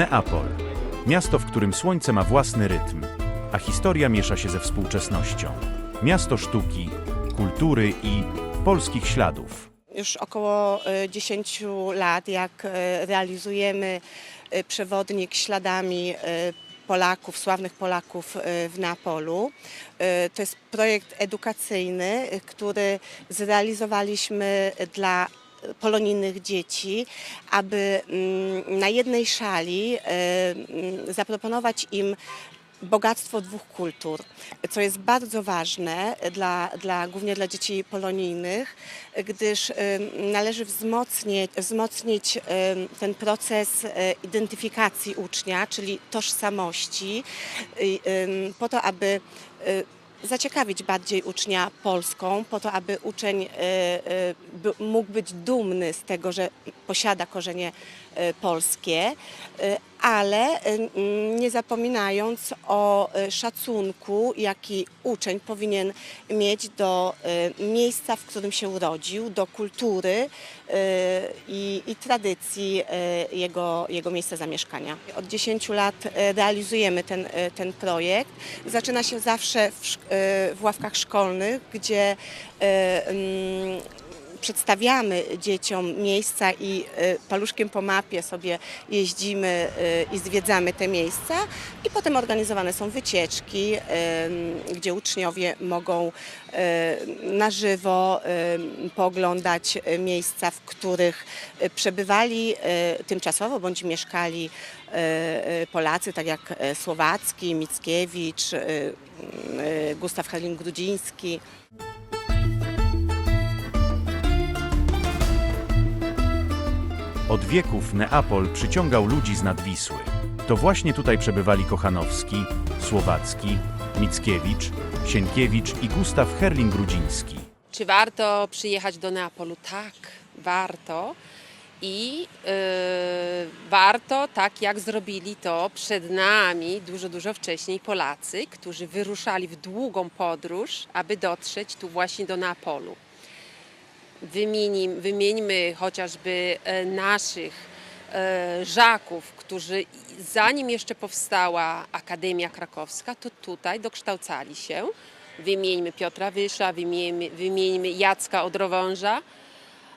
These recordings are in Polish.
Neapol. Miasto, w którym słońce ma własny rytm, a historia miesza się ze współczesnością. Miasto sztuki, kultury i polskich śladów. Już około e, 10 lat, jak e, realizujemy e, przewodnik śladami e, Polaków, sławnych Polaków e, w Neapolu. E, To jest projekt edukacyjny, e, który zrealizowaliśmy dla polonijnych dzieci, aby mm, na jednej szali e, mm, zaproponować im bogactwo dwóch kultur, co jest bardzo ważne dla, dla, głównie dla dzieci polonijnych, gdyż em, należy wzmocnić, wzmocnić em, ten proces e, identyfikacji ucznia, czyli tożsamości, po to, aby e, zaciekawić bardziej ucznia Polską, po to, aby uczeń e, by- mógł być dumny z tego, że posiada korzenie e, polskie, ale e, m, nie zapominając o e, szacunku, jaki uczeń powinien mieć do e, miejsca, w którym się urodził, do kultury i, i tradycji jego, jego miejsca zamieszkania. Od 10 lat realizujemy ten, ten projekt. Zaczyna się zawsze w, w ławkach szkolnych, gdzie mm, przedstawiamy dzieciom miejsca i e, paluszkiem po mapie sobie jeździmy e, i zwiedzamy te miejsca i potem organizowane są wycieczki, gdzie uczniowie mogą e, na żywo pooglądać miejsca, w których przebywali tymczasowo bądź mieszkali Polacy, tak jak Słowacki, Mickiewicz, Gustaw Herling-Grudziński. Od wieków Neapol przyciągał ludzi z nadwisły. To właśnie tutaj przebywali Kochanowski, Słowacki, Mickiewicz, Sienkiewicz i Gustaw Herling-Grudziński. Czy warto przyjechać do Neapolu? Tak, warto. I yy, warto, tak jak zrobili to przed nami dużo, dużo wcześniej Polacy, którzy wyruszali w długą podróż, aby dotrzeć tu właśnie do Neapolu. Wymienimy, wymieńmy chociażby e, naszych e, żaków, którzy zanim jeszcze powstała Akademia Krakowska, to tutaj dokształcali się. Wymieńmy Piotra Wysza, wymieńmy, wymieńmy Jacka Odrowąża,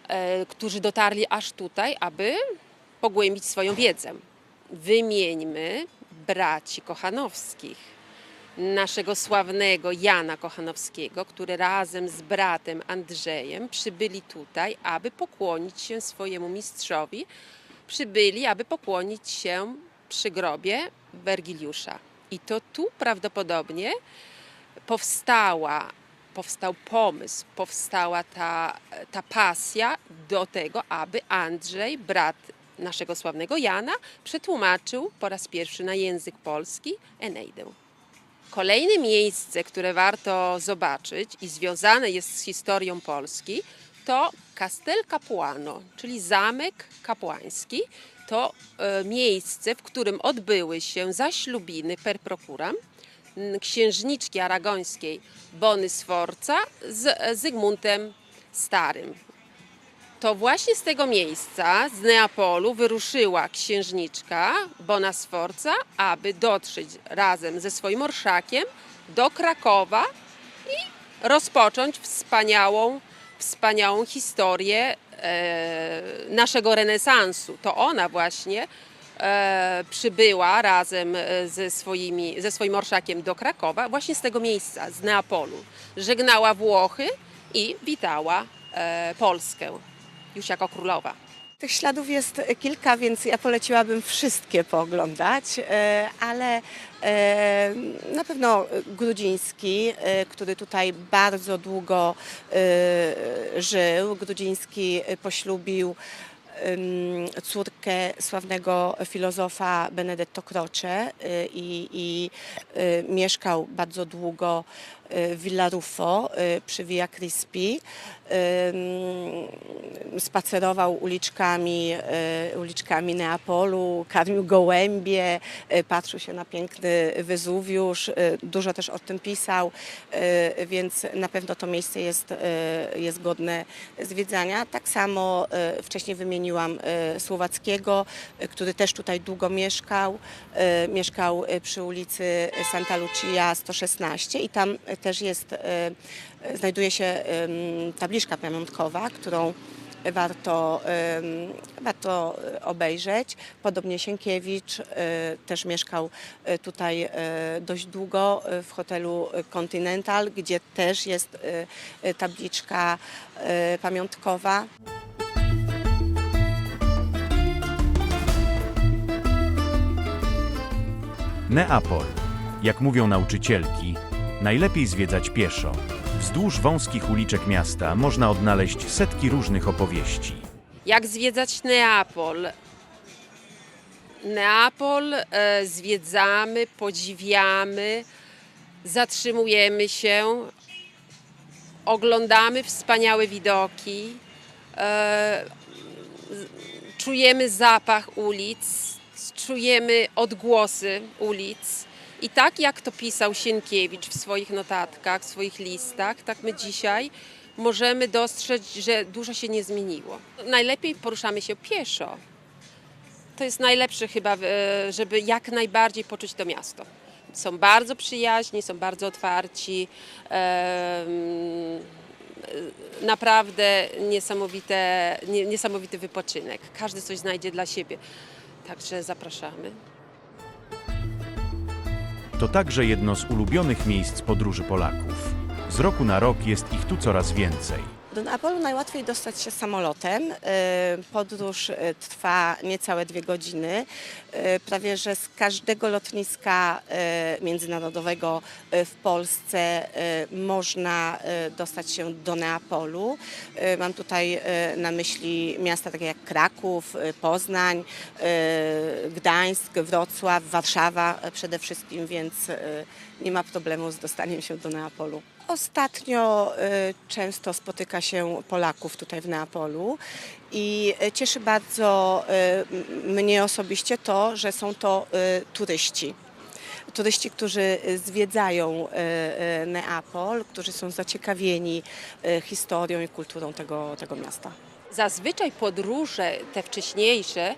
e, którzy dotarli aż tutaj, aby pogłębić swoją wiedzę. Wymieńmy braci Kochanowskich, naszego sławnego Jana Kochanowskiego, który razem z bratem Andrzejem przybyli tutaj, aby pokłonić się swojemu mistrzowi. Przybyli, aby pokłonić się przy grobie Wergiliusza. I to tu prawdopodobnie powstała, powstał pomysł, powstała ta, ta pasja do tego, aby Andrzej, brat naszego sławnego Jana, przetłumaczył po raz pierwszy na język polski Eneidę. Kolejne miejsce, które warto zobaczyć i związane jest z historią Polski, to Castel Capuano, czyli zamek kapłański. To e, miejsce, w którym odbyły się zaślubiny per procuram księżniczki aragońskiej Bony Sforza z e, Zygmuntem Starym. To właśnie z tego miejsca, z Neapolu, wyruszyła księżniczka Bona Sforza, aby dotrzeć razem ze swoim orszakiem do Krakowa i rozpocząć wspaniałą, wspaniałą historię e, naszego renesansu. To ona właśnie e, przybyła razem e, ze, swoimi, ze swoim orszakiem do Krakowa, właśnie z tego miejsca, z Neapolu. Żegnała Włochy i witała e, Polskę już jako królowa. Tych śladów jest kilka, więc ja poleciłabym wszystkie pooglądać, e, ale e, na pewno Grudziński, e, który tutaj bardzo długo e, żył. Grudziński poślubił córkę sławnego filozofa Benedetto Croce e, i, i e, mieszkał bardzo długo Villa Ruffo y, przy Via Crispi. Spacerował uliczkami, y, uliczkami Neapolu, karmił gołębie, y, patrzył się na piękny Wezuwiusz, y, dużo też o tym pisał, y, więc na pewno to miejsce jest, y, jest godne zwiedzania. Tak samo y, wcześniej wymieniłam y, Słowackiego, y, który też tutaj długo mieszkał. Y, Mieszkał y, przy ulicy Santa Lucia 116 i tam y, też jest, y, y, znajduje się tabliczka pamiątkowa, którą warto, warto obejrzeć. Podobnie Sienkiewicz y, też mieszkał tutaj dość długo w hotelu Continental, gdzie też jest tabliczka pamiątkowa. Neapol. Jak mówią nauczycielki, najlepiej zwiedzać pieszo. Wzdłuż wąskich uliczek miasta można odnaleźć setki różnych opowieści. Jak zwiedzać Neapol? Neapol e, zwiedzamy, podziwiamy, zatrzymujemy się, oglądamy wspaniałe widoki, e, czujemy zapach ulic, czujemy odgłosy ulic. I tak jak to pisał Sienkiewicz w swoich notatkach, w swoich listach, tak my dzisiaj możemy dostrzec, że dużo się nie zmieniło. Najlepiej poruszamy się pieszo. To jest najlepsze chyba, e, żeby jak najbardziej poczuć to miasto. Są bardzo przyjaźni, są bardzo otwarci. Naprawdę niesamowite, nie- niesamowity wypoczynek. Każdy coś znajdzie dla siebie. Także zapraszamy. To także jedno z ulubionych miejsc podróży Polaków. Z roku na rok jest ich tu coraz więcej. Do Neapolu najłatwiej dostać się samolotem. Y, Podróż y, trwa niecałe dwie godziny. Y, Prawie że z każdego lotniska międzynarodowego w Polsce można dostać się do Neapolu. Mam tutaj na myśli miasta takie jak Kraków, Poznań, Gdańsk, Wrocław, Warszawa przede wszystkim, więc nie ma problemu z dostaniem się do Neapolu. Ostatnio y, często spotyka się Polaków tutaj w Neapolu i y, cieszy bardzo y, mnie osobiście to, że są to turyści. Turyści, którzy zwiedzają Neapol, którzy są zaciekawieni historią i kulturą tego, tego miasta. Zazwyczaj podróże te wcześniejsze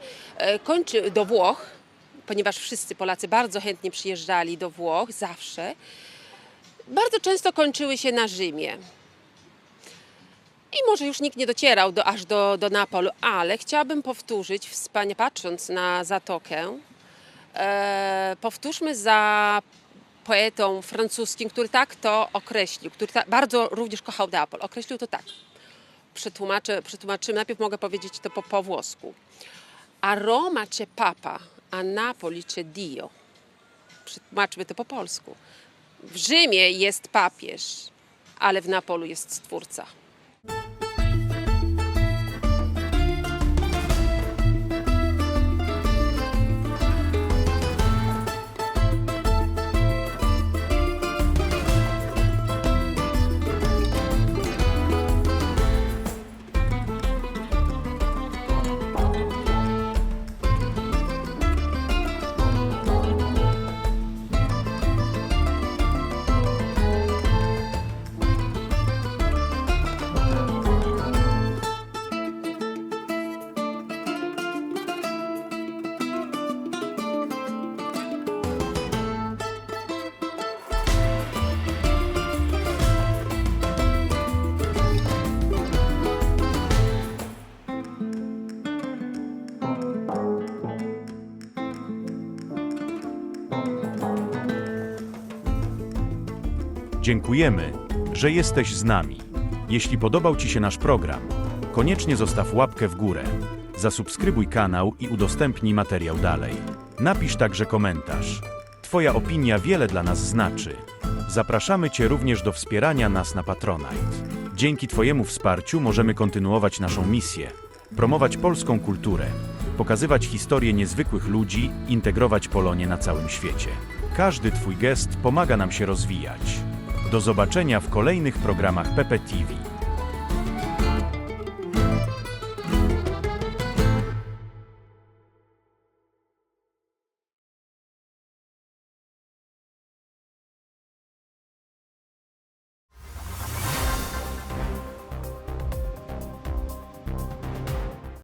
kończy do Włoch, ponieważ wszyscy Polacy bardzo chętnie przyjeżdżali do Włoch, zawsze. Bardzo często kończyły się na Rzymie. I może już nikt nie docierał do, aż do, do Neapolu, ale chciałabym powtórzyć, wspania, patrząc na zatokę, e, powtórzmy za poetą francuskim, który tak to określił, który ta, bardzo również kochał Neapol. Określił to tak przetłumaczę, przetłumaczymy. Najpierw mogę powiedzieć to po, po włosku. A Roma c'è papa, a Napoli c'è Dio. Przetłumaczmy to po polsku. W Rzymie jest papież, ale w Napolu jest Stwórca. Dziękujemy, że jesteś z nami. Jeśli podobał Ci się nasz program, koniecznie zostaw łapkę w górę, zasubskrybuj kanał i udostępnij materiał dalej. Napisz także komentarz. Twoja opinia wiele dla nas znaczy. Zapraszamy Cię również do wspierania nas na Patronite. Dzięki Twojemu wsparciu możemy kontynuować naszą misję, promować polską kulturę, pokazywać historię niezwykłych ludzi, integrować Polonię na całym świecie. Każdy Twój gest pomaga nam się rozwijać. Do zobaczenia w kolejnych programach PPTV.